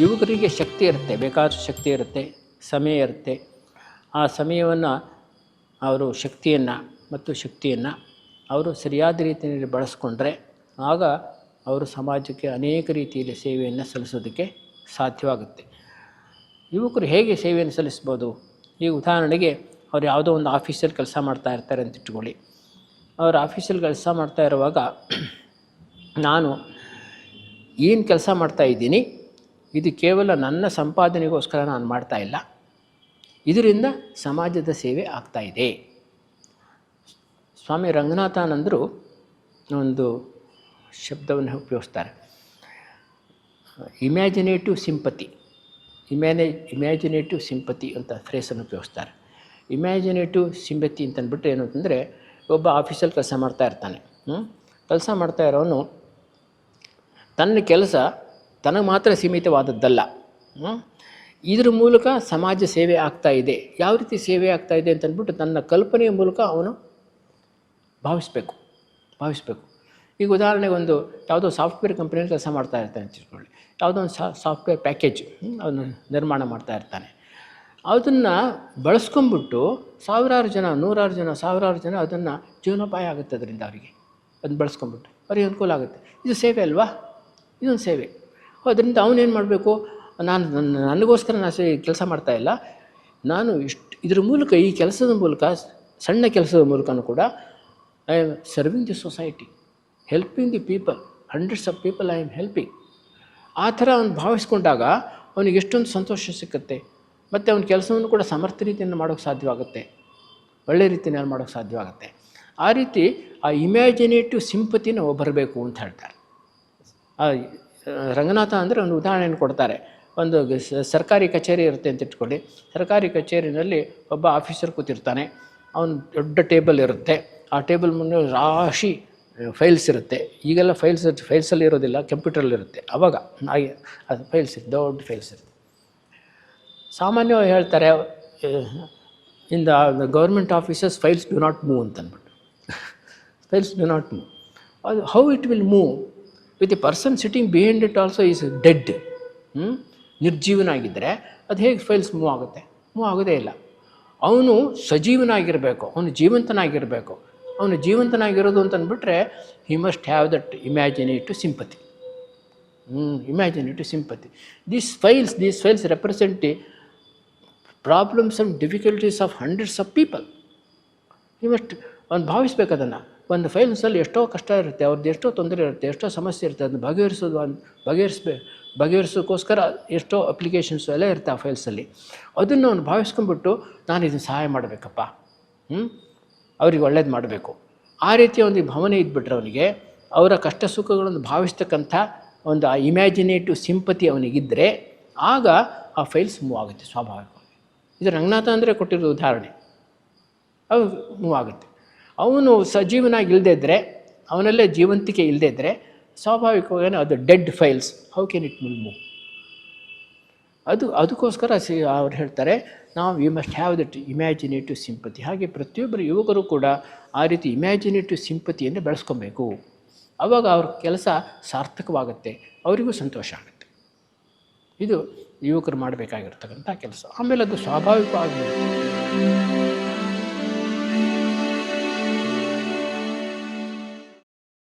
ಯುವಕರಿಗೆ ಶಕ್ತಿ ಇರುತ್ತೆ, ಬೇಕಾದಷ್ಟು ಶಕ್ತಿ ಇರುತ್ತೆ, ಸಮಯ ಇರುತ್ತೆ. ಆ ಸಮಯವನ್ನು ಅವರು ಶಕ್ತಿಯನ್ನು ಮತ್ತು ಶಕ್ತಿಯನ್ನು ಅವರು ಸರಿಯಾದ ರೀತಿಯಲ್ಲಿ ಬಳಸ್ಕೊಂಡ್ರೆ ಆಗ ಅವರು ಸಮಾಜಕ್ಕೆ ಅನೇಕ ರೀತಿಯಲ್ಲಿ ಸೇವೆಯನ್ನು ಸಲ್ಲಿಸೋದಕ್ಕೆ ಸಾಧ್ಯವಾಗುತ್ತೆ. ಯುವಕರು ಹೇಗೆ ಸೇವೆಯನ್ನು ಸಲ್ಲಿಸ್ಬೋದು? ಈಗ ಉದಾಹರಣೆಗೆ ಅವ್ರು ಯಾವುದೋ ಒಂದು ಆಫೀಸಲ್ಲಿ ಕೆಲಸ ಮಾಡ್ತಾ ಇರ್ತಾರೆ ಅಂತ ಇಟ್ಕೊಳ್ಳಿ. ಅವರು ಆಫೀಸಲ್ಲಿ ಕೆಲಸ ಮಾಡ್ತಾ ಇರುವಾಗ ನಾನು ಏನು ಕೆಲಸ ಮಾಡ್ತಾ ಇದ್ದೀನಿ? ಇದು ಕೇವಲ ನನ್ನ ಸಂಪಾದನೆಗೋಸ್ಕರ ನಾನು ಮಾಡ್ತಾ ಇಲ್ಲ. ಇದರಿಂದ ಸಮಾಜದ ಸೇವೆ ಆಗ್ತಾ ಇದೆ. ಸ್ವಾಮಿ ರಂಗನಾಥಾನಂದರು ಒಂದು ಶಬ್ದವನ್ನು ಉಪಯೋಗಿಸ್ತಾರೆ. ಇಮ್ಯಾಜಿನೇಟಿವ್ ಸಿಂಪತಿ ಇಮ್ಯಾನೆ, ಇಮ್ಯಾಜಿನೇಟಿವ್ ಸಿಂಪತಿ ಅಂತ ಫ್ರೇಸನ್ನು ಉಪಯೋಗಿಸ್ತಾರೆ. ಇಮ್ಯಾಜಿನೇಟಿವ್ ಸಿಂಪತಿ ಅಂತಂದ್ಬಿಟ್ಟು ಏನು ಅಂತಂದರೆ, ಒಬ್ಬ ಆಫೀಸಲ್ಲಿ ಕೆಲಸ ಮಾಡ್ತಾ ಇರ್ತಾನೆ. ಕೆಲಸ ಮಾಡ್ತಾ ಇರೋನು ತನ್ನ ಕೆಲಸ ತನಗೆ ಮಾತ್ರ ಸೀಮಿತವಾದದ್ದಲ್ಲ? ಇದ್ರ ಮೂಲಕ ಸಮಾಜ ಸೇವೆ ಆಗ್ತಾ ಇದೆ. ಯಾವ ರೀತಿ ಸೇವೆ ಆಗ್ತಾ ಇದೆ ಅಂತಂದ್ಬಿಟ್ಟು ತನ್ನ ಕಲ್ಪನೆಯ ಮೂಲಕ ಅವನು ಭಾವಿಸ್ಬೇಕು. ಭಾವಿಸ್ಬೇಕು. ಈಗ ಉದಾಹರಣೆಗೆ ಒಂದು ಯಾವುದೋ ಸಾಫ್ಟ್ವೇರ್ ಕಂಪ್ನಿಯಲ್ಲಿ ಕೆಲಸ ಮಾಡ್ತಾ ಇರ್ತಾನೆ ಅಂತ ಇಟ್ಕೊಳ್ಳಿ ಯಾವುದೋ ಒಂದು ಸಾಫ್ಟ್ವೇರ್ ಪ್ಯಾಕೇಜ್ ಅವನು ನಿರ್ಮಾಣ ಮಾಡ್ತಾ ಇರ್ತಾನೆ. ಅದನ್ನು ಬಳಸ್ಕೊಂಬಿಟ್ಟು ಸಾವಿರಾರು ಜನ, ನೂರಾರು ಜನ, ಸಾವಿರಾರು ಜನ ಅದನ್ನು ಜೀವನೋಪಾಯ ಆಗುತ್ತೆ ಅದರಿಂದ ಅವರಿಗೆ. ಅದನ್ನ ಬಳಸ್ಕೊಂಬಿಟ್ಟು ಅವ್ರಿಗೆ ಅನುಕೂಲ ಆಗುತ್ತೆ. ಇದು ಸೇವೆ ಅಲ್ವಾ? ಇದೊಂದು ಸೇವೆ. ಅದರಿಂದ ಅವನೇನು ಮಾಡಬೇಕು? ನಾನು ನನ್ನ ನನಗೋಸ್ಕರ ನಾನು ಕೆಲಸ ಮಾಡ್ತಾ ಇಲ್ಲ. ನಾನು ಇಷ್ಟು, ಇದ್ರ ಮೂಲಕ, ಈ ಕೆಲಸದ ಮೂಲಕ, ಸಣ್ಣ ಕೆಲಸದ ಮೂಲಕನೂ ಕೂಡ I am serving the society helping the people hundreds of people I am helping ಆ ಥರ ಅವನು ಭಾವಿಸ್ಕೊಂಡಾಗ ಅವನಿಗೆ ಎಷ್ಟೊಂದು ಸಂತೋಷ ಸಿಕ್ಕತ್ತೆ. ಮತ್ತು ಅವನ ಕೆಲಸವನ್ನು ಕೂಡ ಸಮರ್ಥ ರೀತಿಯನ್ನು ಮಾಡೋಕ್ಕೆ ಸಾಧ್ಯವಾಗುತ್ತೆ. ಒಳ್ಳೆ ರೀತಿಯಲ್ಲಿ ಮಾಡೋಕ್ಕೆ ಸಾಧ್ಯವಾಗುತ್ತೆ. ಆ ರೀತಿ ಆ ಇಮ್ಯಾಜಿನೇಟಿವ್ ಸಿಂಪತಿನ ಬರಬೇಕು ಅಂತ ಹೇಳ್ತಾರೆ. ರಂಗನಾಥ ಅಂದರೆ ಒಂದು ಉದಾಹರಣೆಯನ್ನು ಕೊಡ್ತಾರೆ. ಒಂದು ಸರ್ಕಾರಿ ಕಚೇರಿ ಇರುತ್ತೆ ಅಂತ ಇಟ್ಕೊಳ್ಳಿ. ಸರ್ಕಾರಿ ಕಚೇರಿನಲ್ಲಿ ಒಬ್ಬ ಆಫೀಸರ್ ಕೂತಿರ್ತಾನೆ. ಅವನು ದೊಡ್ಡ ಟೇಬಲ್ ಇರುತ್ತೆ. ಆ ಟೇಬಲ್ ಮುಂದೆ ರಾಶಿ ಫೈಲ್ಸ್ ಇರುತ್ತೆ. ಈಗೆಲ್ಲ ಫೈಲ್ಸ್ ಫೈಲ್ಸಲ್ಲಿ ಇರೋದಿಲ್ಲ ಕಂಪ್ಯೂಟ್ರಲ್ಲಿರುತ್ತೆ ಅವಾಗ ಹಾಗೆ ಅದು ಫೈಲ್ಸ್ ಇರುತ್ತೆ ದೊಡ್ಡ ಫೈಲ್ಸ್ ಇರುತ್ತೆ. ಸಾಮಾನ್ಯವಾಗಿ ಹೇಳ್ತಾರೆ in the government offices files do not move ಅಂತ ಅಂದ್ಬಿಟ್ಟು ಫೈಲ್ಸ್ ಡು ನಾಟ್ ಮೂವ್. ಅದು, how it will move? With a person sitting behind it also is dead ನಿರ್ಜೀವನಾಗಿದ್ದರೆ ಅದು ಹೇಗೆ ಫೈಲ್ಸ್ ಮೂವ್ ಆಗುತ್ತೆ? ಮೂವ್ ಆಗೋದೇ ಇಲ್ಲ. ಅವನು ಸಜೀವನಾಗಿರಬೇಕು, ಅವನು ಜೀವಂತನಾಗಿರಬೇಕು. ಅವನು ಜೀವಂತನಾಗಿರೋದು ಅಂತಂದ್ಬಿಟ್ರೆ he must have that imaginative sympathy imaginative sympathy these files these files represent problems and difficulties of hundreds of people ಇವಷ್ಟು ಅವ್ನು ಭಾವಿಸ್ಬೇಕು ಅದನ್ನು. ಒಂದು ಫೈಲ್ಸಲ್ಲಿ ಎಷ್ಟೋ ಕಷ್ಟ ಇರುತ್ತೆ ಅವ್ರದ್ದು ಎಷ್ಟೋ ತೊಂದರೆ ಇರುತ್ತೆ, ಎಷ್ಟೋ ಸಮಸ್ಯೆ ಇರುತ್ತೆ ಅದನ್ನು ಬಗೆಹರಿಸೋದು ಒಂದು ಬಗೆಹರಿಸ್ಬೇಕು ಬಗೆಹರಿಸೋಕ್ಕೋಸ್ಕರ ಎಷ್ಟೋ ಅಪ್ಲಿಕೇಶನ್ಸು ಎಲ್ಲ ಇರುತ್ತೆ ಆ ಫೈಲ್ಸಲ್ಲಿ ಅದನ್ನು ಅವ್ನು ಭಾವಿಸ್ಕೊಂಡ್ಬಿಟ್ಟು ನಾನು ಇದನ್ನು ಸಹಾಯ ಮಾಡಬೇಕಪ್ಪ. ಹ್ಞೂ ಅವ್ರಿಗೆ ಒಳ್ಳೇದು ಮಾಡಬೇಕು. ಆ ರೀತಿಯ ಒಂದು ಭಾವನೆ ಇದ್ಬಿಟ್ರೆ ಅವನಿಗೆ, ಅವರ ಕಷ್ಟ ಸುಖಗಳನ್ನು ಭಾವಿಸ್ತಕ್ಕಂಥ ಒಂದು ಆ ಇಮ್ಯಾಜಿನೇಟಿವ್ ಸಿಂಪತಿ ಅವನಿಗಿದ್ದರೆ ಆಗ ಆ ಫೈಲ್ಸ್ ಮೂವ್ ಆಗುತ್ತೆ ಸ್ವಾಭಾವಿಕವಾಗಿ. ಇದು ರಂಗನಾಥ ಅಂದರೆ ಕೊಟ್ಟಿರೋ ಉದಾಹರಣೆ. ಅದು ಮೂವ್ ಆಗುತ್ತೆ. ಅವನು ಸಜೀವನಾಗಿ ಇಲ್ಲದೇ ಇದ್ದರೆ ಅವನಲ್ಲೇ ಜೀವಂತಿಕೆ ಇಲ್ಲದೇ ಇದ್ದರೆ ಸ್ವಾಭಾವಿಕವಾಗಿ ಅದು dead files how can it will move ಅದು, ಅದಕ್ಕೋಸ್ಕರ ಸಿ, ಅವ್ರು ಹೇಳ್ತಾರೆ, ನಾವು we must have that imaginative sympathy ಹಾಗೆ ಪ್ರತಿಯೊಬ್ಬರು ಯುವಕರು ಕೂಡ ಆ ರೀತಿ ಇಮ್ಯಾಜಿನೇಟಿವ್ ಸಿಂಪತಿಯನ್ನು ಬೆಳೆಸ್ಕೊಬೇಕು. ಆವಾಗ ಅವ್ರ ಕೆಲಸ ಸಾರ್ಥಕವಾಗುತ್ತೆ, ಅವರಿಗೂ ಸಂತೋಷ ಆಗುತ್ತೆ. ಇದು ಯುವಕರು ಮಾಡಬೇಕಾಗಿರ್ತಕ್ಕಂಥ ಕೆಲಸ. ಆಮೇಲೆ ಅದು ಸ್ವಾಭಾವಿಕವಾಗಿ